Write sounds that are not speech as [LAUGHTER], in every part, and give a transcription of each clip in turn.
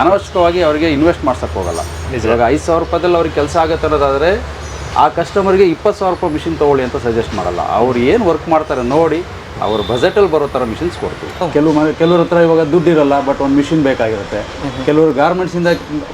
ಅನವಶ್ಯಕವಾಗಿ ಅವರಿಗೆ ಇನ್ವೆಸ್ಟ್ ಮಾಡ್ಸಕ್ಕೆ ಹೋಗಲ್ಲ. ಇವಾಗ ಐದು ಸಾವಿರ ರೂಪಾಯಿದಲ್ಲಿ ಅವ್ರಿಗೆ ಕೆಲಸ ಆಗುತ್ತೆ ಅನ್ನೋದಾದರೆ ಆ ಕಸ್ಟಮರ್ಗೆ ಇಪ್ಪತ್ತು ಸಾವಿರ ರೂಪಾಯಿ ಮಿಷಿನ್ ತೊಗೊಳ್ಳಿ ಅಂತ ಸಜೆಸ್ಟ್ ಮಾಡಲ್ಲ. ಅವ್ರು ಏನು ವರ್ಕ್ ಮಾಡ್ತಾರೆ ನೋಡಿ ಅವ್ರ ಬಜೆಟಲ್ಲಿ ಬರೋ ಥರ ಮಿಷಿನ್ಸ್ ಕೊಡ್ತೀವಿ. ಕೆಲವು ಮನೆ ಕೆಲವ್ರ ಹತ್ರ ಇವಾಗ ದುಡ್ಡಿರಲ್ಲ ಬಟ್ ಒಂದು ಮಿಷಿನ್ ಬೇಕಾಗಿರುತ್ತೆ. ಕೆಲವರು ಗಾರ್ಮೆಂಟ್ಸಿಂದ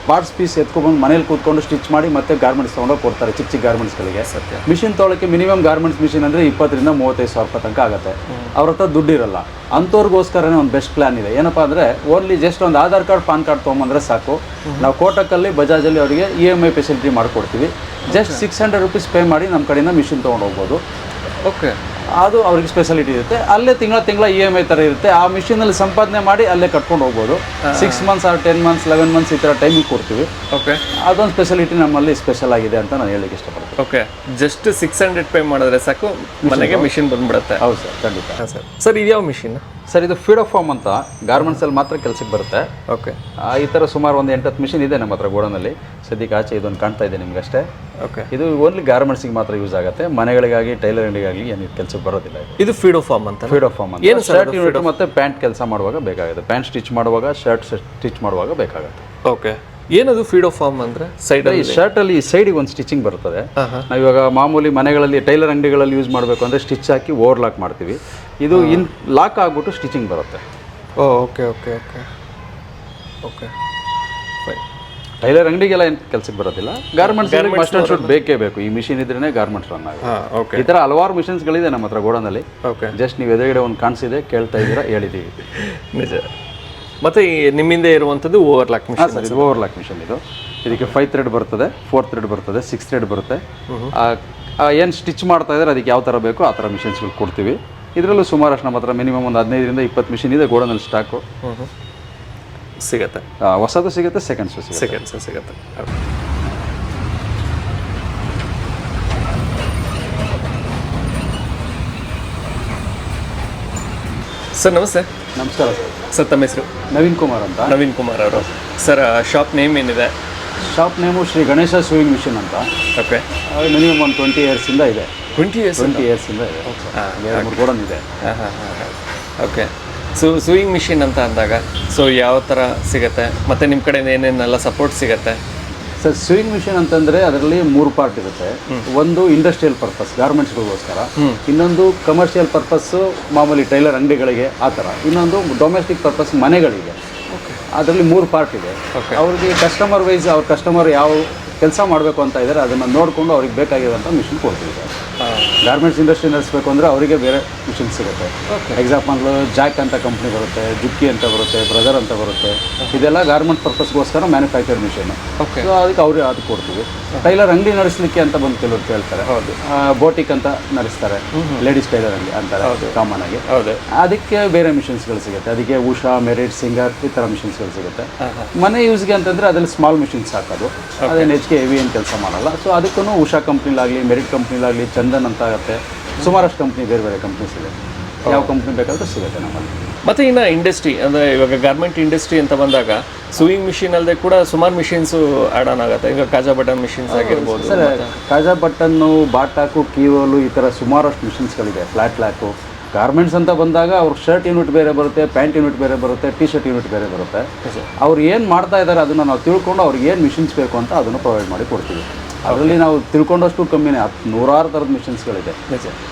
ಪಾರ್ಟ್ಸ್ ಪೀಸ್ ಎತ್ಕೊಬಂದು ಮನೇಲಿ ಕೂತ್ಕೊಂಡು ಸ್ಟಿಚ್ ಮಾಡಿ ಮತ್ತೆ ಗಾರ್ಮೆಂಟ್ಸ್ ತೊಗೊಂಡೋಗಿ ಕೊಡ್ತಾರೆ ಚಿಕ್ಕ ಚಿಕ್ಕ ಗಾರ್ಮೆಂಟ್ಸ್ಗಳಿಗೆ ಮಿಷಿನ್ ತೊಗೊಳಕ್ಕೆ ಮಿನಿಮಮ್ ಗಾರ್ಮೆಂಟ್ಸ್ ಮಿಷಿನ್ ಅಂದರೆ ಇಪ್ಪತ್ತರಿಂದ ಮೂವತ್ತೈದು ಸಾವಿರ ರೂಪಾಯಿ ತನಕ ಆಗುತ್ತೆ. ಅವ್ರ ಹತ್ರ ದುಡ್ಡು ಇರಲ್ಲ. ಅಂಥವ್ರಿಗೋಸ್ಕರನೇ ಒಂದು ಬೆಸ್ಟ್ ಪ್ಲಾನ್ ಇದೆ. ಏನಪ್ಪ ಅಂದರೆ ಓನ್ಲಿ ಜಸ್ಟ್ ಒಂದು ಆಧಾರ್ ಕಾರ್ಡ್ ಪಾನ್ ಕಾರ್ಡ್ ತೊಗೊಂಬಂದ್ರೆ ಸಾಕು. ನಾವು ಕೋಟಕ್ಕಲ್ಲಿ ಬಜಾಜಲ್ಲಿ ಅವರಿಗೆ ಇ ಎಂ ಐ ಫೆಸಿಲಿಟಿ ಮಾಡಿಕೊಡ್ತೀವಿ. Just six hundred rupees pay ಮಾಡಿ ನಮ್ಮ ಕಡೆಯಿಂದ ಮಿಷಿನ್ ತೊಗೊಂಡು ಹೋಗ್ಬೋದು. ಓಕೆ ಅದು ಅವ್ರಿಗೆ ಸ್ಪೆಷಾಲಿಟಿ ಇರುತ್ತೆ. ಅಲ್ಲೇ ತಿಂಗಳ ತಿಂಗಳ ಇ ಎಂ ಐ ಥರ ಇರುತ್ತೆ. ಆ ಮಿಷಿನಲ್ಲಿ ಸಂಪಾದನೆ ಮಾಡಿ ಅಲ್ಲೇ ಕಟ್ಕೊಂಡು ಹೋಗ್ಬೋದು. Six months or ten months eleven months ಈ ಥರ ಟೈಮಿಗೆ ಕೊಡ್ತೀವಿ. ಓಕೆ ಅದೊಂದು ಸ್ಪೆಷಾಲಿಟಿ ನಮ್ಮಲ್ಲಿ ಸ್ಪೆಷಲ್ ಆಗಿದೆ ಅಂತ ನಾನು ಹೇಳಿಕ್ಕೆ ಇಷ್ಟಪಡ್ತೀನಿ. Okay just six hundred pay ಮಾಡಿದ್ರೆ ಸಾಕು. ಮನೆಗೆ ಮಿಷಿನ್ ಬಂದ್ಬಿಡುತ್ತೆ. ಹೌದು ಸರ್ ಖಂಡಿತ. ಹಾಂ ಸರ್. ಸರ್ ಇದ್ಯಾವ ಮಿಷಿನ್ ಸರ್ ಇದು ಫೀಡೋ ಆಫ್ ಫಾರ್ಮ್ ಅಂತ ಗಾರ್ಮೆಂಟ್ಸಲ್ಲಿ ಮಾತ್ರ ಕೆಲಸಕ್ಕೆ ಬರುತ್ತೆ. ಓಕೆ ಈ ಥರ ಸುಮಾರು ಒಂದು ಎಂಟತ್ತು ಮಿಷಿನ್ ಇದೆ ನಮ್ಮ ಹತ್ರ ಗೋಡನಲ್ಲಿ. ಸದ್ಯಕ್ಕೆ ಆಚೆ ಇದೊಂದು ಕಾಣ್ತಾ ಇದೆ ನಿಮ್ಗಷ್ಟೇ. ಓಕೆ ಇದು ಓನ್ಲಿ ಗಾರ್ಮೆಂಟ್ಸಿಗೆ ಮಾತ್ರ ಯೂಸ್ ಆಗುತ್ತೆ. ಮನೆಗಳಿಗಾಗಿ ಟೈಲರಿಂಗಿಗಾಗಿ ಏನು ಕೆಲಸಕ್ಕೆ ಬರೋದಿಲ್ಲ ಇದು. ಇದು ಫೀಡೋ ಫಾರ್ಮ್ ಅಂತ ಫೀಡ್ ಆಫ್ ಫಾರ್ಮ್ ಅಂತ. ಶರ್ಟ್ ಯೂನಿಟ್ ಮತ್ತೆ ಪ್ಯಾಂಟ್ ಕೆಲಸ ಮಾಡುವಾಗ ಬೇಕಾಗುತ್ತೆ. ಪ್ಯಾಂಟ್ ಸ್ಟಿಚ್ ಮಾಡುವಾಗ ಶರ್ಟ್ ಸ್ಟಿಚ್ ಮಾಡುವಾಗ ಬೇಕಾಗುತ್ತೆ. ಓಕೆ ಏನದು ಫೀಡೋ ಫಾರ್ಮ್ ಅಂದ್ರೆ? ಸೈಡ್ ಈ ಶರ್ಟ್ ಅಲ್ಲಿ ಸೈಡಿಗೆ ಒಂದು ಸ್ಟಿಚಿಂಗ್ ಬರ್ತದೆ. ನಾವು ಇವಾಗ ಮಾಮೂಲಿ ಮನೆಗಳಲ್ಲಿ ಟೈಲರ್ ಅಂಗಡಿಗಳಲ್ಲಿ ಯೂಸ್ ಮಾಡಬೇಕು ಅಂದ್ರೆ ಸ್ಟಿಚ್ ಹಾಕಿ ಓವರ್ಲಾಕ್ ಮಾಡ್ತೀವಿ. ಇದು ಇನ್ ಲಾಕ್ ಆಗಿಬಿಟ್ಟು ಸ್ಟಿಚಿಂಗ್ ಬರುತ್ತೆ. ಓ okay okay okay. Okay. Fine. Tailor ಅಂಗಡಿಗೆಲ್ಲ ಏನು ಕೆಲಸಕ್ಕೆ ಬರೋದಿಲ್ಲ? ಗಾರ್ಮೆಂಟ್ಸ್ ಮಸ್ಟ್ ಅಂಡ್ ಶೂಟ್ ಬೇಕೇ ಬೇಕು. ಈ ಮಿಷಿನ್ ಇದ್ರೇ ಗಾರ್ಮೆಂಟ್ಸ್ ರನ್ ಆಗುತ್ತೆ. ಓಕೆ. ಈ ಥರ ಹಲವಾರು ಮಿಷಿನ್ಸ್ಗಳಿದೆ ನಮ್ಮ ಹತ್ರ ಗೋಡನಲ್ಲಿ. ಓಕೆ. ಜಸ್ಟ್ ನೀವು ಎದುರುಗಡೆ ಒಂದು ಕಾಣಿಸಿದೆ ಕೇಳ್ತಾ ಇದ್ದೀರಾ ಹೇಳಿದ್ದೀವಿ. [LAUGHS] ನಿಜ. ಮತ್ತು ಈ ನಿಮ್ಮಿಂದ ಇರುವಂಥದ್ದು ಓವರ್ ಲಾಕ್ ಮಿಷನ್ ಸರ್ ಇದು ಓವರ್ ಲಾಕ್ ಮಿಷನ್ ಇದು. ಇದಕ್ಕೆ ಫೈವ್ ಥ್ರೆಡ್ ಬರ್ತದೆ ಫೋರ್ ಥ್ರೆಡ್ ಬರ್ತದೆ ಸಿಕ್ಸ್ ಥ್ರೆಡ್ ಬರುತ್ತೆ. ಏನು ಸ್ಟಿಚ್ ಮಾಡ್ತಾ ಇದ್ದಾರೆ ಅದಕ್ಕೆ ಯಾವ ಥರ ಬೇಕೋ ಆ ಥರ ಮಿಷಿನ್ಸ್ಗಳು ಕೊಡ್ತೀವಿ. ಇದರಲ್ಲೂ ಸುಮಾರಷ್ಟು ನಮ್ಮ ಹತ್ರ ಮಿನಿಮಮ್ ಒಂದು ಹದಿನೈದರಿಂದ ಇಪ್ಪತ್ತು ಮಿಷಿನ್ ಇದೆ ಗೋಡನಲ್ಲಿ ಸ್ಟಾಕು ಸಿಗತ್ತೆ. ಹೊಸದು ಸಿಗುತ್ತೆ ಸೆಕೆಂಡ್ಸು ಸಿಗುತ್ತೆ. ಸೆಕೆಂಡ್ಸ್ ಸಿಗತ್ತೆ. ಸರ್ ನಮಸ್ತೆ. ನಮಸ್ಕಾರ ಸರ್. ಸರ್ ತಮ್ಮ ಹೆಸರು? ನವೀನ್ ಕುಮಾರ್ ಅಂತ. ನವೀನ್ ಕುಮಾರ್ ಅವರು. ಸರ್ ಶಾಪ್ ನೇಮ್ ಏನಿದೆ? Shop name Shri Ganesha sewing machine ಅಂತ. ಓಕೆ ಮಿನಿಮಮ್ ಒಂದು ಟ್ವೆಂಟಿ ಇಯರ್ಸಿಂದ ಇದೆ ಟ್ವೆಂಟಿ ಇಯರ್ಸ್ ಟ್ವೆಂಟಿ ಇಯರ್ಸಿಂದ ಇದೆ ಎರಡು ಮೂರು ಗೋಡನ್ ಇದೆ. ಹಾಂ ಹಾಂ ಹಾಂ ಓಕೆ ಸೊ ಸೂಯಿಂಗ್ ಮಿಷಿನ್ ಅಂತ ಅಂದಾಗ ಸೊ ಯಾವ ಥರ ಸಿಗುತ್ತೆ? ಮತ್ತು ನಿಮ್ಮ ಕಡೆಯಿಂದ ಏನೇನೆಲ್ಲ ಸಪೋರ್ಟ್ ಸಿಗುತ್ತೆ? ಸರ್ ಸ್ವಿಂಗ್ ಮಿಷಿನ್ ಅಂತಂದರೆ ಅದರಲ್ಲಿ ಮೂರು ಪಾರ್ಟ್ ಇರುತ್ತೆ. ಒಂದು ಇಂಡಸ್ಟ್ರಿಯಲ್ ಪರ್ಪಸ್ ಗಾರ್ಮೆಂಟ್ಸ್ಗಳಿಗೋಸ್ಕರ ಇನ್ನೊಂದು ಕಮರ್ಷಿಯಲ್ ಪರ್ಪಸ್ಸು ಮಾಮೂಲಿ ಟೈಲರ್ ಅಂಗಡಿಗಳಿಗೆ ಆ ಥರ ಇನ್ನೊಂದು ಡೊಮೆಸ್ಟಿಕ್ ಪರ್ಪಸ್ ಮನೆಗಳಿಗೆ. ಅದರಲ್ಲಿ ಮೂರು ಪಾರ್ಟ್ ಇದೆ. ಅವ್ರಿಗೆ ಕಸ್ಟಮರ್ ವೈಸ್ ಅವ್ರ ಕಸ್ಟಮರ್ ಯಾವ ಕೆಲಸ ಮಾಡಬೇಕು ಅಂತ ಇದ್ದಾರೆ ಅದನ್ನು ನೋಡಿಕೊಂಡು ಅವ್ರಿಗೆ ಬೇಕಾಗಿರೋಂಥ ಮಿಷಿನ್ ಕೊಡ್ತೀವಿ ಸರ್ ಗಾರ್ಮೆಂಟ್ಸ್ ಇಂಡಸ್ಟ್ರಿ ನಡೆಸಬೇಕು ಅಂದರೆ ಅವರಿಗೆ ಬೇರೆ ಮಿಷಿನ್ ಸಿಗುತ್ತೆ. ಎಕ್ಸಾಂಪಲ್ ಜಾಕ್ ಅಂತ ಕಂಪ್ನಿ ಬರುತ್ತೆ ಜುಕ್ಕಿ ಅಂತ ಬರುತ್ತೆ ಬ್ರದರ್ ಅಂತ ಬರುತ್ತೆ. ಇದೆಲ್ಲ ಗಾರ್ಮೆಂಟ್ ಪರ್ಪಸ್ಗೋಸ್ಕರ ಮ್ಯಾನುಫ್ಯಾಕ್ಚರ್ ಮಿಷಿನ್. ಸೊ ಅದಕ್ಕೆ ಅವ್ರಿಗೆ ಅದು ಕೊಡ್ತೀವಿ? ಟೈಲರ್ ಅಂಗಡಿ ನಡೆಸಲಿಕ್ಕೆ ಅಂತ ಬಂದು ಕೆಲವರು ಕೇಳ್ತಾರೆ. ಹೌದು. ಬೋಟಿಕ್ ಅಂತ ನಡೆಸ್ತಾರೆ. ಲೇಡೀಸ್ ಟೈಲರ್ ಅಂಗಡಿ ಅಂತಾರೆ ಕಾಮನ್ ಆಗಿ. ಹೌದು. ಅದಕ್ಕೆ ಬೇರೆ ಮಿಷಿನ್ಸ್ಗಳು ಸಿಗುತ್ತೆ. ಅದಕ್ಕೆ ಉಷಾ ಮೆರಿಟ್ ಸಿಂಗರ್ ಈ ಥರ ಮಿಷಿನ್ಸ್ಗಳು ಸಿಗುತ್ತೆ. ಮನೆ ಯೂಸ್ಗೆ ಅಂತಂದರೆ ಅದರಲ್ಲಿ ಸ್ಮಾಲ್ ಮಿಷಿನ್ಸ್ ಹಾಕೋದು. ಅದೇನು ಹೆಚ್ಚಿಗೆ ಹೆವಿ ಏನು ಕೆಲಸ ಮಾಡಲ್ಲ. ಸೊ ಅದಕ್ಕೂ ಉಷಾ ಕಂಪ್ನಿಲಾಗಲಿ ಮೆರಿಟ್ ಕಂಪ್ನಿಲಾಗಲಿ ಚಂದನ್ ಅಂತ ಆಗುತ್ತೆ ಸುಮಾರಷ್ಟು ಕಂಪ್ನಿ ಬೇರೆ ಬೇರೆ ಕಂಪ್ನೀಸ್ ಇದೆ. ಯಾವ ಕಂಪ್ನಿ ಬೇಕಾದರೂ ಸಿಗುತ್ತೆ ನಮ್ಮಲ್ಲಿ. ಮತ್ತು ಇನ್ನು ಇಂಡಸ್ಟ್ರಿ ಅಂದರೆ ಇವಾಗ ಗಾರ್ಮೆಂಟ್ ಇಂಡಸ್ಟ್ರಿ ಅಂತ ಬಂದಾಗ ಸೂಯಿಂಗ್ ಮಿಷಿನ್ ಅಲ್ಲದೆ ಕೂಡ ಸುಮಾರು ಮಿಷಿನ್ಸು ಆಡ್ ಆನ್ ಆಗುತ್ತೆ. ಈಗ ಕಾಜಾ ಬಟನ್ ಮಿಷಿನ್ಸ್ ಆಗಿರ್ಬೋದು ಸರ್ ಕಾಜಾ ಬಟನ್ನು ಬಾಟಾಕು ಕೀವೋಲು ಈ ಥರ ಸುಮಾರಷ್ಟು ಮಿಷಿನ್ಸ್ಗಳಿದೆ ಫ್ಲಾಟ್ ಲ್ಯಾಕು ಗಾರ್ಮೆಂಟ್ಸ್ ಅಂತ ಬಂದಾಗ ಅವ್ರ ಶರ್ಟ್ ಯೂನಿಟ್ ಬೇರೆ ಬರುತ್ತೆ ಪ್ಯಾಂಟ್ ಯೂನಿಟ್ ಬೇರೆ ಬರುತ್ತೆ ಟಿ ಶರ್ಟ್ ಯೂನಿಟ್ ಬೇರೆ ಬರುತ್ತೆ. ಅವ್ರು ಏನು ಮಾಡ್ತಾ ಇದ್ದಾರೆ ಅದನ್ನು ನಾವು ತಿಳ್ಕೊಂಡು ಅವ್ರಿಗೆ ಏನು ಮಿಷಿನ್ಸ್ ಬೇಕು ಅಂತ ಅದನ್ನು ಪ್ರೊವೈಡ್ ಮಾಡಿ ಕೊಡ್ತೀವಿ. ಅದರಲ್ಲಿ ನಾವು ತಿಳ್ಕೊಂಡಷ್ಟು ಕಮ್ಮಿನೇ. ಹತ್ತು ನೂರಾರು ಥರದ ಮಿಷಿನ್ಸ್ಗಳಿದೆ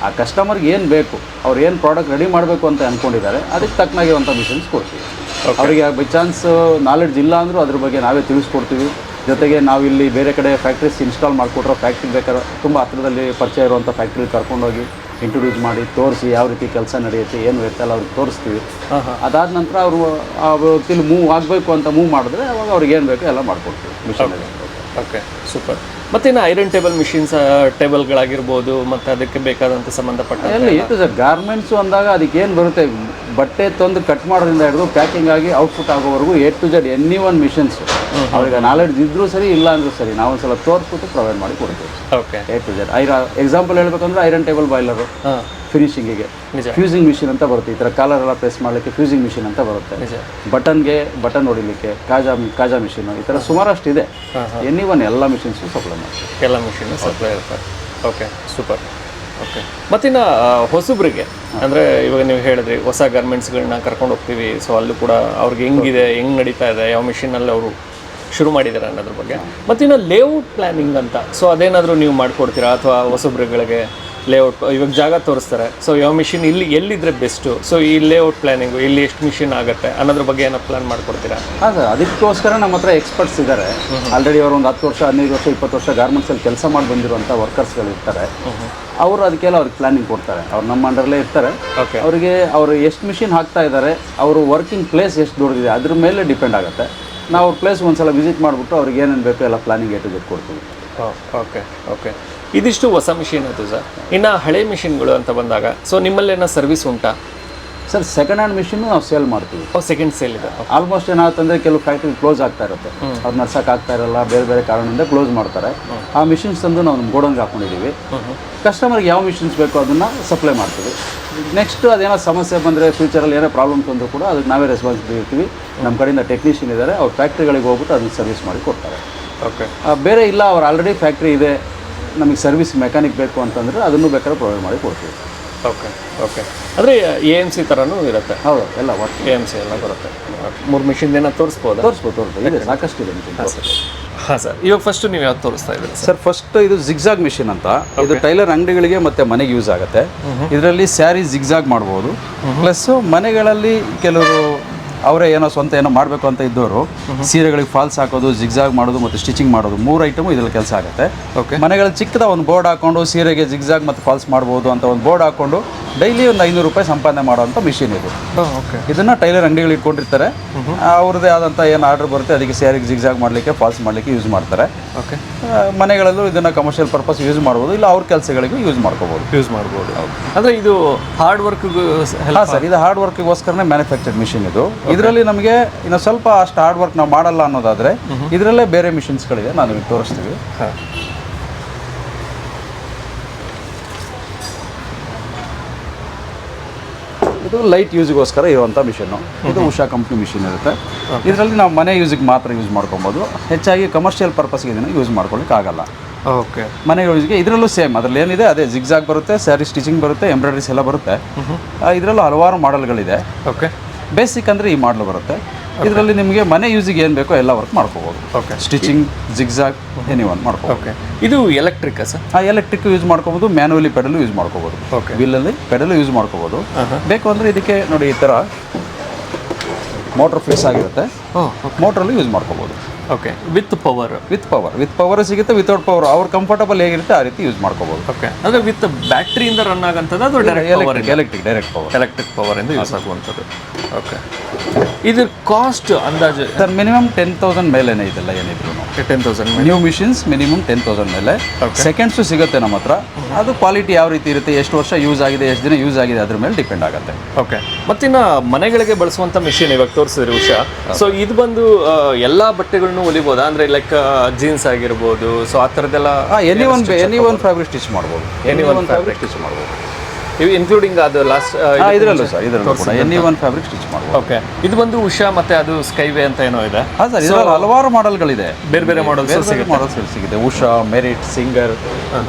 ಆ ಕಸ್ಟಮರ್ಗೆ ಏನು ಬೇಕು ಅವ್ರು ಏನು ಪ್ರಾಡಕ್ಟ್ ರೆಡಿ ಮಾಡಬೇಕು ಅಂತ ಅಂದ್ಕೊಂಡಿದ್ದಾರೆ ಅದಕ್ಕೆ ತಕ್ಕನಾಗಿರುವಂಥ ಮಿಷಿನ್ಸ್ ಕೊಡ್ತೀವಿ. ಅವರಿಗೆ ಬೈ ಚಾನ್ಸ್ ನಾಲೆಡ್ಜ್ ಇಲ್ಲ ಅಂದರೂ ಅದ್ರ ಬಗ್ಗೆ ನಾವೇ ತಿಳಿಸ್ಕೊಡ್ತೀವಿ. ಜೊತೆಗೆ ನಾವಿಲ್ಲಿ ಬೇರೆ ಕಡೆ ಫ್ಯಾಕ್ಟ್ರೀಸ್ ಇನ್ಸ್ಟಾಲ್ ಮಾಡಿಕೊಟ್ರೆ ಫ್ಯಾಕ್ಟ್ರಿ ಬೇಕಾದ್ರೆ ತುಂಬ ಹತ್ತಿರದಲ್ಲಿ ಪರಿಚಯ ಇರುವಂಥ ಫ್ಯಾಕ್ಟ್ರಿಗೆ ಕರ್ಕೊಂಡೋಗಿ ಇಂಟ್ರೊಡ್ಯೂಸ್ ಮಾಡಿ ತೋರಿಸಿ ಯಾವ ರೀತಿ ಕೆಲಸ ನಡೆಯುತ್ತೆ ಏನು ಇರುತ್ತಲ್ಲ ಅವ್ರಿಗೆ ತೋರಿಸ್ತೀವಿ. ಅದಾದ ನಂತರ ಅವರು ಆ ವ್ಯಕ್ತಿಲಿ ಮೂವ್ ಆಗಬೇಕು ಅಂತ ಮೂವ್ ಮಾಡಿದ್ರೆ ಅವಾಗ ಅವ್ರಿಗೆ ಏನು ಬೇಕೋ ಎಲ್ಲ ಮಾಡಿಕೊಡ್ತೀವಿ. ಓಕೆ ಸೂಪರ್ ಮತ್ತು ಇನ್ನು ಐರನ್ ಟೇಬಲ್ ಮಿಷಿನ್ಸ್ ಟೇಬಲ್ಗಳಾಗಿರ್ಬೋದು ಮತ್ತು ಅದಕ್ಕೆ ಬೇಕಾದಂಥ ಸಂಬಂಧಪಟ್ಟ ಗಾರ್ಮೆಂಟ್ಸು ಅಂದಾಗ ಅದಕ್ಕೆ ಏನು ಬರುತ್ತೆ? ಬಟ್ಟೆ ತಂದು ಕಟ್ ಮಾಡೋದ್ರಿಂದ ಹಿಡಿದು ಪ್ಯಾಕಿಂಗ್ ಆಗಿ ಔಟ್ಪುಟ್ ಆಗೋವರೆಗೂ A to Z any one machines ಅವ್ರಿಗೆ ನಾಲೆಡ್ಜ್ ಇದ್ರೂ ಸರಿ ಇಲ್ಲ ಅಂದ್ರೂ ಸರಿ ನಾವು ಒಂದ್ಸಲ ತೋರಿಸ್ಬಿಟ್ಟು ಪ್ರೊವೈಡ್ ಮಾಡಿ ಕೊಡ್ತೀವಿ. ಓಕೆ ಎ ಟು ಜೆಡ್ ಐರ ಎಕ್ಸಾಂಪಲ್ ಹೇಳ್ಬೇಕಂದ್ರೆ ಐರನ್ ಟೇಬಲ್ ಬಾಯ್ಲರು ಫಿನಿಶಿಂಗಿಗೆ. ಫ್ಯೂಸಿಂಗ್ ಮಿಷಿನ್ ಅಂತ ಬರುತ್ತೆ. ಈ ಥರ ಕಾಲರ್ ಎಲ್ಲ ಪ್ರೆಸ್ ಮಾಡಲಿಕ್ಕೆ ಫ್ಯೂಸಿಂಗ್ ಮಿಷಿನ್ ಅಂತ ಬರುತ್ತೆ. ಬಟನ್ಗೆ ಬಟನ್ ಹೊಡಿಲಿಕ್ಕೆ ಕಾಜಾ ಕಾಜಾ ಮಿಷಿನ್ ಈ ಥರ ಸುಮಾರಷ್ಟು ಇದೆ. ಎನಿ ಒನ್ ಎಲ್ಲ ಮಿಷಿನ್ಸು ಸಪ್ಲೈ ಮಾಡ್ತೀವಿ. ಎಲ್ಲ ಮಿಷಿನ್ ಸಪ್ಲೈ ಇರ್ತಾರೆ ಓಕೆ ಸೂಪರ್ ಮತ್ತಿನ್ನು ಆ, ಹೊಸಬ್ರಿಗೆ ಅಂದರೆ ಇವಾಗ ನೀವು ಹೇಳಿದ್ರಿ ಹೊಸ ಗಾರ್ಮೆಂಟ್ಸ್ಗಳನ್ನ ಕರ್ಕೊಂಡು ಹೋಗ್ತೀವಿ ಸೊ ಅಲ್ಲೂ ಕೂಡ ಅವ್ರಿಗೆ ಹೆಂಗಿದೆ ಹೆಂಗೆ ನಡೀತಾ ಇದೆ ಯಾವ ಮಿಷಿನಲ್ಲಿ ಅವರು ಶುರು ಮಾಡಿದ್ದಾರೆ ಅನ್ನೋದ್ರ ಬಗ್ಗೆ. ಮತ್ತಿನ್ನು ಲೇಔಟ್ ಪ್ಲ್ಯಾನಿಂಗ್ ಅಂತ ಸೊ ಅದೇನಾದರೂ ನೀವು ಮಾಡಿಕೊಡ್ತೀರಾ ಅಥವಾ ಹೊಸಬ್ರುಗಳಿಗೆ ಲೇಔಟ್ ಇವಾಗ ಜಾಗ ತೋರಿಸ್ತಾರೆ. ಸೊ ಯಾವ ಮಿಷಿನ್ ಇಲ್ಲಿ ಎಲ್ಲಿದ್ರೆ ಬೆಸ್ಟು ಸೊ ಈ ಲೇಔಟ್ ಪ್ಲ್ಯಾನಿಂಗು ಇಲ್ಲಿ ಎಷ್ಟು ಮಿಷಿನ್ ಆಗುತ್ತೆ? ಅನ್ನೋದ್ರ ಬಗ್ಗೆ ಏನೋ ಪ್ಲಾನ್ ಮಾಡ್ಕೊಡ್ತೀರಾ? ಹಾಂ ಸರ್ ಅದಕ್ಕೋಸ್ಕರ ನಮ್ಮ ಹತ್ರ ಎಕ್ಸ್ಪರ್ಟ್ಸ್ ಇದ್ದಾರೆ ಆಲ್ರೆಡಿ ಅವರು ಒಂದು ಹತ್ತು ವರ್ಷ ಹದಿನೈದು ವರ್ಷ ಇಪ್ಪತ್ತು ವರ್ಷ ಗಾರ್ಮೆಂಟ್ಸಲ್ಲಿ ಕೆಲಸ ಮಾಡಿ ಬಂದಿರುವಂಥ ವರ್ಕರ್ಸ್ಗಳು ಇರ್ತಾರೆ. ಅವರು ಅದಕ್ಕೆಲ್ಲ ಅವ್ರಿಗೆ ಪ್ಲಾನಿಂಗ್ ಕೊಡ್ತಾರೆ. ಅವ್ರು ನಮ್ಮ ಅಂಡರ್ಲೇ ಇರ್ತಾರೆ. ಅವರಿಗೆ ಅವರು ಎಷ್ಟು ಮಿಷಿನ್ ಹಾಕ್ತಾ ಇದ್ದಾರೆ ಅವರು ವರ್ಕಿಂಗ್ ಪ್ಲೇಸ್ ಎಷ್ಟು ದೊಡ್ಡದಿದೆ ಅದ್ರ ಮೇಲೆ ಡಿಪೆಂಡ್ ಆಗುತ್ತೆ. ನಾವು ಅವ್ರ ಪ್ಲೇಸ್ ಒಂದ್ಸಲ ವಿಸಿಟ್ ಮಾಡಿಬಿಟ್ಟು ಅವ್ರಿಗೆ ಏನೇನು ಬೇಕೋ ಎಲ್ಲ ಪ್ಲಾನಿಂಗ್ ಏಟು ಕೊಡ್ತೀವಿ. ಓಕೆ ಓಕೆ ಇದಿಷ್ಟು ಹೊಸ ಮಿಷಿನ್ ಅದು ಸರ್ ಇನ್ನು ಹಳೆ ಮಿಷಿನ್ಗಳು ಅಂತ ಬಂದಾಗ ಸೊ ನಿಮ್ಮಲ್ಲೇನೋ ಸರ್ವಿಸ್ ಉಂಟಾ? ಸರ್ ಸೆಕೆಂಡ್ ಹ್ಯಾಂಡ್ ಮಿಷಿನ್ ನಾವು ಸೇಲ್ ಮಾಡ್ತೀವಿ. ಸೆಕೆಂಡ್ ಸೇಲ್ ಇದೆ. ಆಲ್ಮೋಸ್ಟ್ ಏನಾಗುತ್ತಂದ್ರೆ ಕೆಲವು ಫ್ಯಾಕ್ಟ್ರಿ ಕ್ಲೋಸ್ ಆಗ್ತಾ ಇರುತ್ತೆ. ಅವ್ರು ನಡ್ಸಕ್ ಆಗ್ತಾ ಇರಲ್ಲ ಬೇರೆ ಬೇರೆ ಕಾರಣದಿಂದ ಕ್ಲೋಸ್ ಮಾಡ್ತಾರೆ. ಆ ಮಿಷಿನ್ಸ್ ತಂದು ನಾವು ನಮ್ಮ ಗೋಡನ್ಗೆ ಹಾಕೊಂಡಿದ್ದೀವಿ ಕಸ್ಟಮರ್ಗೆ ಯಾವ ಮಿಷಿನ್ಸ್ ಬೇಕೋ ಅದನ್ನು ಸಪ್ಲೈ ಮಾಡ್ತೀವಿ. ನೆಕ್ಸ್ಟ್ ಅದೇನೋ ಸಮಸ್ಯೆ ಬಂದರೆ ಫ್ಯೂಚರಲ್ಲಿ ಏನೋ ಪ್ರಾಬ್ಲಮ್ಸ್ ಬಂದರೂ ಕೂಡ ಅದಕ್ಕೆ ನಾವೇ ರೆಸ್ಪಾನ್ಸಿಬಿಲಿಟಿ ಇರ್ತೀವಿ. ನಮ್ಮ ಕಡೆಯಿಂದ ಟೆಕ್ನಿಷಿಯನ್ ಇದ್ದಾರೆ ಅವ್ರ ಫ್ಯಾಕ್ಟ್ರಿಗಳಿಗೆ ಹೋಗ್ಬಿಟ್ಟು ಅದನ್ನು ಸರ್ವಿಸ್ ಮಾಡಿ ಓಕೆ ಬೇರೆ ಇಲ್ಲ ಅವ್ರು ಆಲ್ರೆಡಿ ಫ್ಯಾಕ್ಟ್ರಿ ಇದೆ. ನಮಗೆ ಸರ್ವಿಸ್ ಮೆಕ್ಯಾನಿಕ್ ಬೇಕು ಅಂತಂದರೆ ಅದನ್ನು ಬೇಕಾದ್ರೆ ಪ್ರೊವೈಡ್ ಮಾಡಿ ಕೊಡ್ತೀವಿ. ಓಕೆ ಓಕೆ ಅಂದರೆ ಎ ಎಂ ಸಿ ಥರನೂ ಇರುತ್ತೆ. ಹೌದು ಎಲ್ಲ ವರ್ಕ್ ಎ ಎಂ ಸಿ ಎಲ್ಲ ಬರುತ್ತೆ. ಮೂರು ಮಿಷಿನ್ ಏನೋ ತೋರಿಸ್ಬೋದು? ತೋರಿಸ್ಬೋದು ತೋರಿಸ್ಬೋದು. ಇದೆ ಸಾಕಷ್ಟು ಇದೆ. ಹಾಂ ಸರ್. ಇವಾಗ ಫಸ್ಟ್ ನೀವು ಯಾವ್ದು ತೋರಿಸ್ತಾ ಇದ್ದೀರಿ ಸರ್? ಸರ್ ಫಸ್ಟ್ ಇದು ಜಿಗ್ಜಾಗ್ ಮಿಷಿನ್ ಅಂತ. ಇದು ಟೈಲರ್ ಅಂಗಡಿಗಳಿಗೆ ಮತ್ತೆ ಮನೆಗೆ ಯೂಸ್ ಆಗುತ್ತೆ. ಇದರಲ್ಲಿ ಸ್ಯಾರಿ ಜಿಗ್ಜಾಗ್ ಮಾಡ್ಬೋದು. ಪ್ಲಸ್ ಮನೆಗಳಲ್ಲಿ ಕೆಲವರು ಅವರೇ ಏನೋ ಸ್ವಂತ ಏನೋ ಮಾಡಬೇಕು ಅಂತ ಇದ್ದವರು ಸೀರೆಗಳಿಗೆ ಫಾಲ್ಸ್ ಹಾಕೋದು ಜಿಗ್ಜಾಗ್ ಮಾಡೋದು ಮತ್ತು ಸ್ಟಿಚಿಂಗ್ ಮಾಡೋದು ಮೂರು ಐಟಮು ಇದರಲ್ಲಿ ಕೆಲಸ ಆಗುತ್ತೆ. ಓಕೆ ಮನೆಗಳಲ್ಲಿ ಚಿಕ್ಕದ ಒಂದು ಬೋರ್ಡ್ ಹಾಕೊಂಡು ಸೀರೆಗೆ ಜಿಗ್ಜಾಗ್ ಮತ್ತು ಫಾಲ್ಸ್ ಮಾಡ್ಬೋದು ಅಂತ ಒಂದು ಬೋರ್ಡ್ ಹಾಕೊಂಡು ಡೈಲಿ ಒಂದು ಐನೂರು ರೂಪಾಯಿ ಸಂಪಾದನೆ ಮಾಡುವಂಥ ಮಿಷಿನ್ ಇದು. ಓಕೆ ಇದನ್ನ ಟೈಲರ್ ಅಂಗಡಿಗಳು ಇಟ್ಕೊಂಡಿರ್ತಾರೆ. ಅವ್ರದ್ದೇ ಆದಂಥ ಏನು ಆರ್ಡರ್ ಬರುತ್ತೆ ಅದಕ್ಕೆ ಸ್ಯಾರಿಗೆ ಜಿಗ್ಜಾಗ್ ಮಾಡಲಿಕ್ಕೆ ಫಾಲ್ಸ್ ಮಾಡಲಿಕ್ಕೆ ಯೂಸ್ ಮಾಡ್ತಾರೆ. ಓಕೆ ಮನೆಗಳಲ್ಲೂ ಇದನ್ನು ಕಮರ್ಷಿಯಲ್ ಪರ್ಪಸ್ ಯೂಸ್ ಮಾಡ್ಬೋದು. ಇಲ್ಲ ಅವ್ರ ಕೆಲಸಗಳಿಗೂ ಯೂಸ್ ಮಾಡ್ಕೋಬೋದು. ಯೂಸ್ ಮಾಡ್ಬೋದು. ಅಂದರೆ ಇದು ಹಾರ್ಡ್ ವರ್ಕ್ಗೂ ಹಾಂ ಸರ್ ಇದು ಹಾರ್ಡ್ ವರ್ಕ್ಗೋಸ್ಕರನೇ ಮ್ಯಾನುಫ್ಯಾಕ್ಚರ್ಡ್ ಮಿಷಿನ್ ಇದು. ಇದರಲ್ಲಿ ನಮಗೆ ಇನ್ನು ಸ್ವಲ್ಪ ಅಷ್ಟು ಹಾರ್ಡ್ ವರ್ಕ್ ನಾವು ಮಾಡಲ್ಲ ಅನ್ನೋದಾದರೆ ಇದರಲ್ಲೇ ಬೇರೆ ಮಿಷಿನ್ಸ್ಗಳಿದೆ ನಾನು ನಿಮಗೆ ತೋರಿಸ್ತೀವಿ. ಹಾಂ. ಇದು ಲೈಟ್ ಯೂಸಿಗೋಸ್ಕರ ಇರುವಂಥ ಮಿಷಿನ್ನು ಇದು ಉಷಾ ಕಂಪ್ನಿ ಮಿಷಿನ್ ಇರುತ್ತೆ. ಇದರಲ್ಲಿ ನಾವು ಮನೆ ಯೂಸಿಗೆ ಮಾತ್ರ ಯೂಸ್ ಮಾಡ್ಕೊಬೋದು. ಹೆಚ್ಚಾಗಿ ಕಮರ್ಷಿಯಲ್ ಪರ್ಪಸ್ಗೆ ಇದನ್ನು ಯೂಸ್ ಮಾಡ್ಕೊಳ್ಳಿಕ್ಕೆ ಆಗಲ್ಲ. ಓಕೆ ಮನೆ ಯೂಸ್ಗೆ ಇದರಲ್ಲೂ ಸೇಮ್ ಅದರಲ್ಲಿ ಏನಿದೆ ಅದೇ ಜಿಗ್ಜಾಗ್ ಬರುತ್ತೆ ಸ್ಯಾರಿ ಸ್ಟಿಚಿಂಗ್ ಬರುತ್ತೆ ಎಂಬ್ರಾಯ್ಡ್ರೀಸ್ ಎಲ್ಲ ಬರುತ್ತೆ. ಇದರಲ್ಲೂ ಹಲವಾರು ಮಾಡೆಲ್ಗಳಿದೆ ಓಕೆ ಬೇಸಿಕ್ ಅಂದರೆ ಈ ಮಾಡಲ್ ಬರುತ್ತೆ. ಇದರಲ್ಲಿ ನಿಮಗೆ ಮನೆ ಯೂಸಿಗೆ ಏನು ಬೇಕೋ ಎಲ್ಲ ವರ್ಕ್ ಮಾಡ್ಕೋಬೋದು. Okay stitching zigzag any one ಮಾಡ್ಕೋಬೋದು. ಓಕೆ ಇದು ಎಲೆಕ್ಟ್ರಿಕ್ ಸರ್? ಆ ಎಲೆಕ್ಟ್ರಿಕ್ ಯೂಸ್ ಮಾಡ್ಕೋಬೋದು ಮ್ಯಾನುವಲಿ ಪೆಡಲು ಯೂಸ್ ಮಾಡ್ಕೋಬೋದು. ಓಕೆ ಬಿಲ್ಲಲ್ಲಿ ಪೆಡಲು ಯೂಸ್ ಮಾಡ್ಕೋಬೋದು. ಬೇಕು ಅಂದರೆ ಇದಕ್ಕೆ ನೋಡಿ ಈ ಥರ ಮೋಟ್ರ್ ಫ್ಲೇಸ್ ಆಗಿರುತ್ತೆ. ಮೋಟ್ರಲ್ಲಿ ಯೂಸ್ ಮಾಡ್ಕೋಬೋದು. Okay with power with power with power ಸಿಗುತ್ತೆ ವಿತೌಟ್ ಪವರ್ ಅವ್ರು ಕಂಫರ್ಟಬಲ್ ಹೇಗಿರುತ್ತೆ ಆ ರೀತಿ ಯೂಸ್ ಮಾಡ್ಕೋಬಹುದು ಓಕೆ ಅಂದರೆ ವಿತ್ ಬ್ಯಾಟ್ರಿಯಿಂದ ರನ್ ಆಗಂಥದ್ದು ಅದು direct power electric direct power electric power ಇಂದ ಯೂಸ್ ಆಗುವಂಥದ್ದು. ಓಕೆ ಇದು ಕಾಸ್ಟ್ ಅಂದಾಜು ಸರ್ ಮಿನಿಮಮ್ ಟೆನ್ ತೌಸಂಡ್ ಮೇಲೇನೆ ಇದೆಲ್ಲ ಏನಿದ್ರು. Ten thousand new machines minimum ten thousand ಮೇಲೆ. ಸೆಕೆಂಡ್ಸು ಸಿಗುತ್ತೆ ನಮ್ಮ ಹತ್ರ. ಅದು ಕ್ವಾಲಿಟಿ ಯಾವ ರೀತಿ ಇರುತ್ತೆ ಎಷ್ಟು ವರ್ಷ ಯೂಸ್ ಆಗಿದೆ ಎಷ್ಟು ದಿನ ಯೂಸ್ ಆಗಿದೆ ಅದ್ರ ಮೇಲೆ ಡಿಪೆಂಡ್ ಆಗುತ್ತೆ. ಓಕೆ ಮತ್ತಿನ್ನು ಮನೆಗಳಿಗೆ ಬಳಸುವಂಥ ಮಿಷಿನ್ ಇವಾಗ ತೋರಿಸಿದ್ರಿ ಉಷಾ. ಸೊ ಇದು ಬಂದು ಎಲ್ಲ ಎಲ್ಲಾ ಬಟ್ಟೆಗಳನ್ನು ಹೊಲಿಬೋದಾ ಅಂದ್ರೆ ಲೈಕ್ ಜೀನ್ಸ್ ಆಗಿರ್ಬೋದು ಸೊ ಆ ಥರದ್ದೆಲ್ಲ any one any one fabric stitch ಮಾಡ್ಬೋದು. ಎನಿ ಒನ್ ಫ್ಯಾಬ್ರಿಕ್ ಸ್ಟಿಚ್ ಮಾಡ್ಬೋದು. ಇವು ಇನ್ಕ್ಲೂಡಿಂಗ್ ಅದು ಲಾಸ್ಟ್ ಇದರಲ್ಲೂ ಸರ್ ಇದರಲ್ಲೂ ಕೂಡ ಎನಿ ಒನ್ ಫ್ಯಾಬ್ರಿಕ್ ಸ್ಟಿಚ್ ಮಾಡ್ಬೋದು ಓಕೆ ಇದು ಬಂದು ಉಷಾ ಮತ್ತೆ ಅದು ಸ್ಕೈವೇ ಅಂತ ಏನೋ ಇದೆ. ಹಾಂ ಸರ್ ಇದರಲ್ಲಿ ಹಲವಾರು ಮಾಡೆಲ್ಗಳಿದೆ. ಬೇರೆ ಬೇರೆ ಮಾಡೆಲ್ ಸಿಗುತ್ತೆ ಮಾಡೆಲ್ ಮಾಡಲ್ಸ್ ಸಿಗುತ್ತೆ. Usha Merit Singer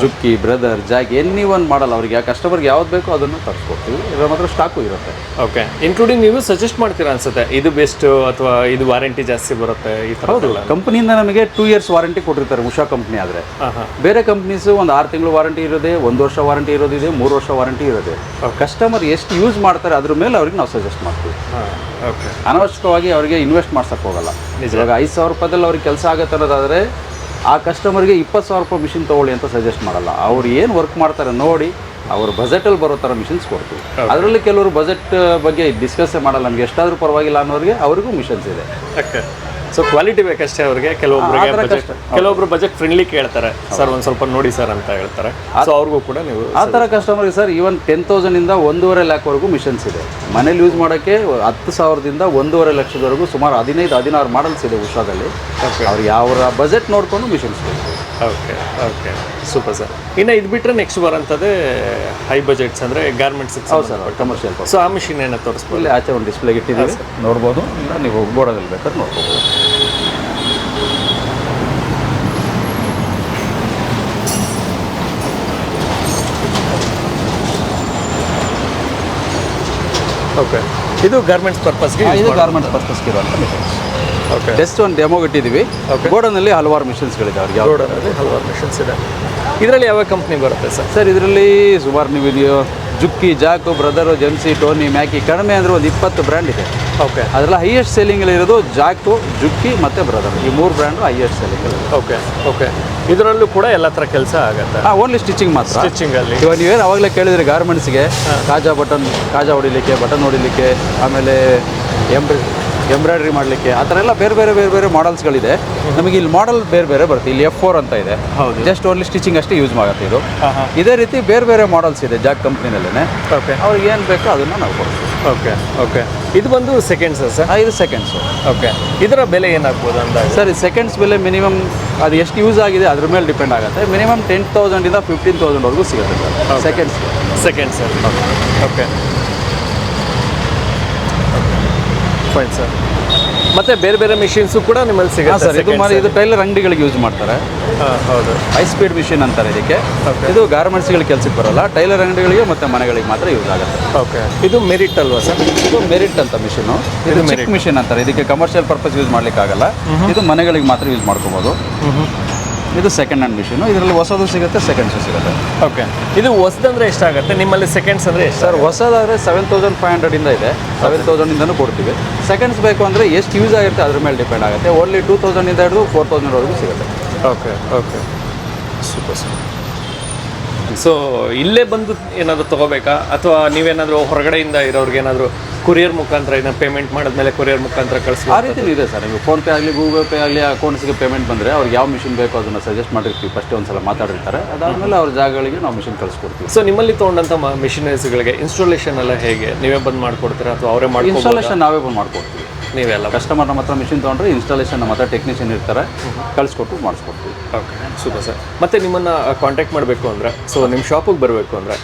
Juki Brother Jack any one model ಅವರಿಗೆ. ಕಸ್ಟಮರ್ಗೆ ಯಾವ್ದು ಬೇಕೋ ಅದನ್ನು ತರಿಸ್ಕೊಡ್ತೀವಿ. ಇದರ ಮಾತ್ರ ಸ್ಟಾಕು ಇರುತ್ತೆ. ಓಕೆ ಇನ್ಕ್ಲೂಡಿಂಗ್ ನೀವು ಸಜೆಸ್ಟ್ ಮಾಡ್ತೀರಾ ಅನ್ಸುತ್ತೆ? ಇದು ಬೆಸ್ಟ್ ಅಥವಾ ಇದು ವಾರಂಟಿ ಜಾಸ್ತಿ ಬರುತ್ತೆ ಈ ಥರ ಹೌದು. ಕಂಪನಿಯಿಂದ ನಮಗೆ ಟೂ ಇಯರ್ಸ್ ವಾರಂಟಿ ಕೊಟ್ಟಿರ್ತಾರೆ ಉಷಾ ಕಂಪ್ನಿ ಆದರೆ. ಬೇರೆ ಕಂಪ್ನೀಸು ಒಂದು ಆರು ತಿಂಗಳು ವಾರಂಟಿ ಇರೋದೇ ಒಂದು ವರ್ಷ ವಾರಂಟಿ ಇರೋದಿದೆ ಮೂರು ವರ್ಷ ವಾರಂಟಿ ಇರೋದೆ. ಕಸ್ಟಮರ್ ಎಷ್ಟು ಯೂಸ್ ಮಾಡ್ತಾರೆ ಅದ್ರ ಮೇಲೆ ಅವ್ರಿಗೆ ನಾವು ಸಜೆಸ್ಟ್ ಮಾಡ್ತೀವಿ. ಅನವಶ್ಯಕವಾಗಿ ಅವರಿಗೆ ಇನ್ವೆಸ್ಟ್ ಮಾಡ್ಸಕ್ಕೆ ಹೋಗಲ್ಲ. ಇವಾಗ ಐದು ಸಾವಿರ ರೂಪಾಯಿದಲ್ಲಿ ಅವ್ರಿಗೆ ಕೆಲಸ ಆಗುತ್ತೆ ಅನ್ನೋದಾದರೆ ಆ ಕಸ್ಟಮರ್ಗೆ ಇಪ್ಪತ್ತು ಸಾವಿರ ರೂಪಾಯಿ ಮಿಷಿನ್ ತೊಗೊಳ್ಳಿ ಅಂತ ಸಜೆಸ್ಟ್ ಮಾಡಲ್ಲ. ಅವ್ರು ಏನು ವರ್ಕ್ ಮಾಡ್ತಾರೆ ನೋಡಿ ಅವ್ರ ಬಜೆಟಲ್ಲಿ ಬರೋ ಥರ ಮಿಷಿನ್ಸ್ ಕೊಡ್ತೀವಿ. ಅದರಲ್ಲಿ ಕೆಲವರು ಬಜೆಟ್ ಬಗ್ಗೆ ಡಿಸ್ಕಸ್ಸೇ ಮಾಡಲ್ಲ. ನಮ್ಗೆ ಎಷ್ಟಾದರೂ ಪರವಾಗಿಲ್ಲ ಅನ್ನೋರಿಗೆ ಅವ್ರಿಗೂ ಮಿಷನ್ಸ್ ಇದೆ. ಸೊ ಕ್ವಾಲಿಟಿ ಬೇಕಷ್ಟೇ ಅವ್ರಿಗೆ. ಕೆಲವೊಬ್ಬರಿಗೆ ಬಜೆಟ್ ಕೆಲವೊಬ್ರು ಬಜೆಟ್ ಫ್ರೆಂಡ್ಲಿ ಕೇಳ್ತಾರೆ. ಸರ್ ಒಂದ್ ಸ್ವಲ್ಪ ನೋಡಿ ಸರ್ ಅಂತ ಹೇಳ್ತಾರೆ. ಸೊ ಅವ್ರಿಗೂ ಕೂಡ ನೀವು ಆ ಥರ ಕಸ್ಟಮರ್ ಸರ್ ಈವನ್ ಟೆನ್ ತೌಸಂಡಿಂದ ಒಂದೂವರೆ ಲ್ಯಾಕ್ವರೆಗೂ ಮಿಷನ್ಸ್ ಇದೆ. ಮನೇಲಿ ಯೂಸ್ ಮಾಡೋಕ್ಕೆ ಹತ್ತು ಸಾವಿರದಿಂದ ಒಂದೂವರೆ ಲಕ್ಷದವರೆಗೂ ಸುಮಾರು ಹದಿನೈದು ಹದಿನಾರು ಮಾಡಲ್ಸ್ ಇದೆ ಉಷಾದಲ್ಲಿ. ಅವ್ರು ಯಾವ ಬಜೆಟ್ ನೋಡಿಕೊಂಡು machines okay okay super sir ಇನ್ನು ಇದು ಬಿಟ್ಟರೆ ನೆಕ್ಸ್ಟ್ ಬರೋಂಥದ್ದೇ ಹೈ ಬಜೆಟ್ಸ್ ಅಂದರೆ ಗಾರ್ಮೆಂಟ್ಸ್ ಹೌದು ಸರ್ ಕಮರ್ಷಿಯಲ್ ಸೊ ಆ ಮಿಷಿನ್ ಏನೋ ತೋರಿಸ್ಬೋದು? ಇಲ್ಲಿ ಆಚೆ ಒಂದು ಡಿಸ್ಪ್ಲೇ ಇಟ್ಟಿದ್ದೀವಿ. ಸರ್. ನೋಡ್ಬೋದು. ಇಲ್ಲ ನೀವು ಬೋರ್ಡಲ್ಲಿ ಬೇಕಾದ್ರೆ ನೋಡ್ಬೋದು ಓಕೆ ಇದು ಗಾರ್ಮೆಂಟ್ಸ್ ಪರ್ಪಸ್ಗೆ ಇದು ಗಾರ್ಮೆಂಟ್ಸ್ ಪರ್ಪಸ್ಗೆ ಇರುವಂಥ ಮೆಟೀರಿಯಲ್ಸ್ ಜಸ್ಟ್ ಒಂದು ಡೆಮೋ ಇಟ್ಟಿದ್ದೀವಿ ಗೋಡನಲ್ಲಿ ಹಲವಾರು ಮಿಷನ್ಸ್ಗಳಿದೆ ಅವ್ರಿಗೆ ಗೋಡನಲ್ಲಿ ಹಲವಾರು ಮಿಷನ್ಸ್ ಇದೆ. ಇದರಲ್ಲಿ ಯಾವ ಕಂಪ್ನಿ ಬರುತ್ತೆ ಸರ್? ಸರ್ ಇದರಲ್ಲಿ ಸುಮಾರು ನೀವು ಇದು ಜುಕ್ಕಿ ಜಾಕು ಬ್ರದರು ಜೆನ್ಸಿ ಟೋನಿ ಮ್ಯಾಕಿ ಕಡಿಮೆ ಅಂದರೆ ಒಂದು ಇಪ್ಪತ್ತು ಬ್ರ್ಯಾಂಡ್ ಇದೆ. ಓಕೆ ಅದರಲ್ಲಿ ಹೈಯೆಸ್ಟ್ ಸೆಲ್ಲಿಂಗ್ ಇರೋದು ಜಾಕು ಜುಕ್ಕಿ ಮತ್ತು ಬ್ರದರ್ ಈ ಮೂರು brand highest selling okay okay ಇದರಲ್ಲೂ ಕೂಡ ಎಲ್ಲ ಥರ ಕೆಲಸ ಆಗುತ್ತೆ? ಹಾಂ ಓನ್ಲಿ ಸ್ಟಿಚಿಂಗ್ ಮಾತ್ರ. ಸ್ಟಿಚಿಂಗಲ್ಲಿ ಇವಾಗ ನೀವೇನು ಅವಾಗಲೇ ಕೇಳಿದ್ರಿ ಗಾರ್ಮೆಂಟ್ಸ್ಗೆ ಕಾಜಾ ಬಟನ್ ಕಾಜಾ ಹೊಡಿಲಿಕ್ಕೆ ಬಟನ್ ಹೊಡಿಲಿಕ್ಕೆ ಆಮೇಲೆ ಎಂಬ್ರ ಎಂಬ್ರಾಯ್ಡ್ರಿ ಮಾಡಲಿಕ್ಕೆ ಆ ಥರ ಎಲ್ಲ ಬೇರೆ ಬೇರೆ ಬೇರೆ ಬೇರೆ ಮಾಡಲ್ಸ್ಗಳಿದೆ ನಮಗೆ ಇಲ್ಲಿ ಮಾಡಲ್ ಬೇರೆ ಬೇರೆ ಬರುತ್ತೆ. ಇಲ್ಲಿ ಎಫ್ ಫೋರ್ ಅಂತ ಇದೆ. ಹೌದು. ಜಸ್ಟ್ ಓನ್ಲಿ ಸ್ಟಿಚಿಂಗ್ ಅಷ್ಟೇ ಯೂಸ್ ಮಾಡುತ್ತೆ ಇದು. ಇದೇ ರೀತಿ ಬೇರೆ ಬೇರೆ ಮಾಡಲ್ಸ್ ಇದೆ ಜಾಕ್ ಕಂಪ್ನಿನಲ್ಲೇ ಓಕೆ ಅವ್ರಿಗೆ ಏನು ಬೇಕೋ ಅದನ್ನು ನಾವು ಕೊಡ್ತೀವಿ. ಓಕೆ ಓಕೆ ಇದು ಬಂದು ಸೆಕೆಂಡ್ಸ್ ಸರ್? ಐದು ಸೆಕೆಂಡ್ಸು ಓಕೆ ಇದರ ಬೆಲೆ ಏನಾಗ್ಬೋದು ಅಂತ ಸರ್ ಸೆಕೆಂಡ್ಸ್ ಬೆಲೆ ಮಿನಿಮಮ್ ಅದು ಎಷ್ಟು ಯೂಸ್ ಆಗಿದೆ ಅದ್ರ ಮೇಲೆ ಡಿಪೆಂಡ್ ಆಗುತ್ತೆ. ಮಿನಿಮಮ್ ಟೆನ್ ತೌಸಂಡಿಂದ ಫಿಫ್ಟೀನ್ ತೌಸಂಡ್ವರೆಗೂ ಸಿಗುತ್ತೆ ಸರ್. ಸೆಕೆಂಡ್ಸ್ ಸೆಕೆಂಡ್ಸ್ ಅಲ್ಲಿ. ಓಕೆ ಫೈನ್ ಸರ್ ಮತ್ತೆ ಬೇರೆ ಬೇರೆ ಮಿಷಿನ್ಸು ಕೂಡ ನಿಮ್ಮಲ್ಲಿ ಸಿಗುತ್ತೆ ಸರ್ ಇದು ಮಾಡಿ ಇದು ಟೈಲರ್ ಅಂಗಡಿಗಳಿಗೆ ಯೂಸ್ ಮಾಡ್ತಾರೆ. ಹೌದು. ಹೈ ಸ್ಪೀಡ್ ಮಿಷಿನ್ ಅಂತಾರೆ ಇದಕ್ಕೆ. ಇದು ಗಾರ್ಮೆಂಟ್ಸ್ಗಳಿಗೆ ಕೆಲಸಕ್ಕೆ ಬರೋಲ್ಲ ಟೈಲರ್ ಅಂಗಡಿಗಳಿಗೆ ಮತ್ತು ಮನೆಗಳಿಗೆ ಮಾತ್ರ ಯೂಸ್ ಆಗುತ್ತೆ. ಓಕೆ ಇದು ಮೆರಿಟ್ ಅಲ್ವಾ ಸರ್ ಇದು ಮೆರಿಟ್ ಅಂತ ಮಿಷಿನು ಇದು ಮೆರಿಟ್ ಮಿಷಿನ್ ಅಂತಾರೆ. ಇದಕ್ಕೆ ಕಮರ್ಷಿಯಲ್ ಪರ್ಪಸ್ ಯೂಸ್ ಮಾಡ್ಲಿಕ್ಕೆ ಆಗಲ್ಲ ಇದು ಮನೆಗಳಿಗೆ ಮಾತ್ರ ಯೂಸ್ ಮಾಡ್ಕೋಬೋದು. ಇದು ಸೆಕೆಂಡ್ ಹ್ಯಾಂಡ್ ಮಿಷಿನು ಇದರಲ್ಲಿ ಹೊಸದು ಸಿಗುತ್ತೆ ಸೆಕೆಂಡ್ಸು ಸಿಗುತ್ತೆ. ಓಕೆ ಇದು ಹೊಸದಂದ್ರೆ ಎಷ್ಟಾಗುತ್ತೆ ನಿಮ್ಮಲ್ಲಿ ಸೆಕೆಂಡ್ಸ್ ಅಂದರೆ ಎಷ್ಟು ಸರ್ ಹೊಸದಾದರೆ ಸೆವೆನ್ ತೌಸಂಡ್ ಫೈವ್ ಹಂಡ್ರೆಡಿಂದ ಇದೆ ಸೆವೆನ್ ತೌಸಂಡಿಂದನೂ ಕೊಡ್ತೀವಿ. ಸೆಕೆಂಡ್ಸ್ ಬೇಕು ಅಂದರೆ ಎಷ್ಟು ಯೂಸ್ ಆಗಿರುತ್ತೆ ಅದ್ರ ಮೇಲೆ ಡಿಪೆಂಡ್ ಆಗುತ್ತೆ. ಓನ್ಲಿ ಟೂ ತೌಸಂಡಿಂದ ಹಿಡಿದು ಫೋರ್ ತೌಸಂಡ್ವರೆಗೂ ಸಿಗುತ್ತೆ. Okay okay super sir so ಇಲ್ಲೇ ಬಂದು ಏನಾದರೂ ತೊಗೋಬೇಕಾ? ಅಥವಾ ನೀವೇನಾದರೂ ಹೊರಗಡೆಯಿಂದ ಇರೋರಿಗೆ ಏನಾದರೂ ಕೊರಿಯರ್ ಮುಖಾಂತರ ಇದನ್ನ ಪೇಮೆಂಟ್ ಮಾಡಿದ್ಮೇಲೆ ಕೊರಿಯರ್ ಮುಖಾಂತರ ಆ ಕಳಿಸ್ಬೋದು ರೀತಿ ಇದೆ ಸರ್ ನೀವು ಫೋನ್ಪೇ ಆಗಲಿ ಗೂಗಲ್ ಪೇ ಆಗಲಿ ಅಕೌಂಟ್ಸ್ಗೆ ಪೇಮೆಂಟ್ ಬಂದರೆ ಅವ್ರಿಗೆ ಯಾವ ಮಿಷಿನ್ ಬೇಕೋ ಅದನ್ನು ಸಜೆಸ್ಟ್ ಮಾಡಿರ್ತೀವಿ. ಫಸ್ಟ್ ಒಂದು ಸಲ ಮಾತಾಡಿರ್ತಾರೆ. ಅದಾದಮೇಲೆ ಅವ್ರ ಜಾಗಗಳಿಗೆ ನಾವು ಮಿಷಿನ್ ಕಳಿಸ್ಕೊಡ್ತೀವಿ. ಸೊ ನಿಮ್ಮಲ್ಲಿ ತೊಗೊಂಡಂಥ ಮಿಷಿನರೀಸ್ಗಳಿಗೆ ಇನ್ಸ್ಟಾಲೇಷನ್ ಎಲ್ಲ ಹೇಗೆ? ನೀವೇ ಬಂದು ಮಾಡ್ಕೊಡ್ತೀರಾ ಅಥವಾ ಅವರೇ ಮಾಡಿ ಇನ್ಸ್ಟಾಲೇಷನ್ ನಾವೇ ಬಂದು ಮಾಡ್ಕೊಡ್ತೀವಿ. ನೀವೆಲ್ಲ ಕಸ್ಟಮರ್ ನಮ್ಮ ಹತ್ರ ಮಿಷಿನ್ ತೊಗೊಂಡ್ರೆ ಇನ್ಸ್ಟಾಲೇಷನ್ ನಮ್ಮ ಹತ್ರ ಟೆಕ್ನಿಷಿಯನ್ ಇರ್ತಾರೆ. ಕಳಿಸ್ಕೊಟ್ಟು ಮಾಡಿಸ್ಕೊಡ್ತೀವಿ. ಓಕೆ ಸೂಪರ್ ಸರ್ ಮತ್ತೆ ನಿಮ್ಮನ್ನು ಕಾಂಟ್ಯಾಕ್ಟ್ ಮಾಡಬೇಕು ಅಂದರೆ ಸೊ ನಿಮ್ಮ ಶಾಪಿಗೆ ಬರಬೇಕು ಅಂದರೆ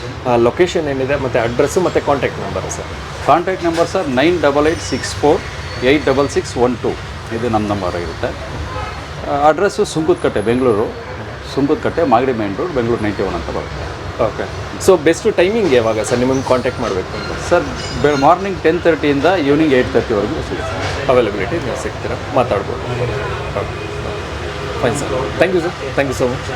ಲೊಕೇಶನ್ ಏನಿದೆ ಮತ್ತು ಅಡ್ರೆಸ್ಸು ಮತ್ತು contact number sir contact number sir nine double eight six four eight double six one two ಇದು ನಮ್ಮ ನಂಬರ್ ಇರುತ್ತೆ. Address Sunkadakatte Bengaluru. Sunkadakatte Magadi main road Bengaluru ninety one ಅಂತ ಬರುತ್ತೆ. ಓಕೆ ಸೊ ಬೆಸ್ಟ್ ಟೈಮಿಂಗ್ ಯಾವಾಗ sir ನಿಮ್ಮನ್ನು contact ಮಾಡಬೇಕು ಅಂತ? Sir ಬೆ ಮಾರ್ನಿಂಗ್ ಟೆನ್ ತರ್ಟಿಯಿಂದ ಈವ್ನಿಂಗ್ ಏಯ್ಟ್ ತರ್ಟಿವರೆಗೂ ಸಿಗುತ್ತೆ. ಅವೈಲಬಿಲಿಟಿ ನೀವು ಸಿಗ್ತೀರಾ? ಮಾತಾಡ್ಬೋದು. Okay fine sir thank you sir thank you so much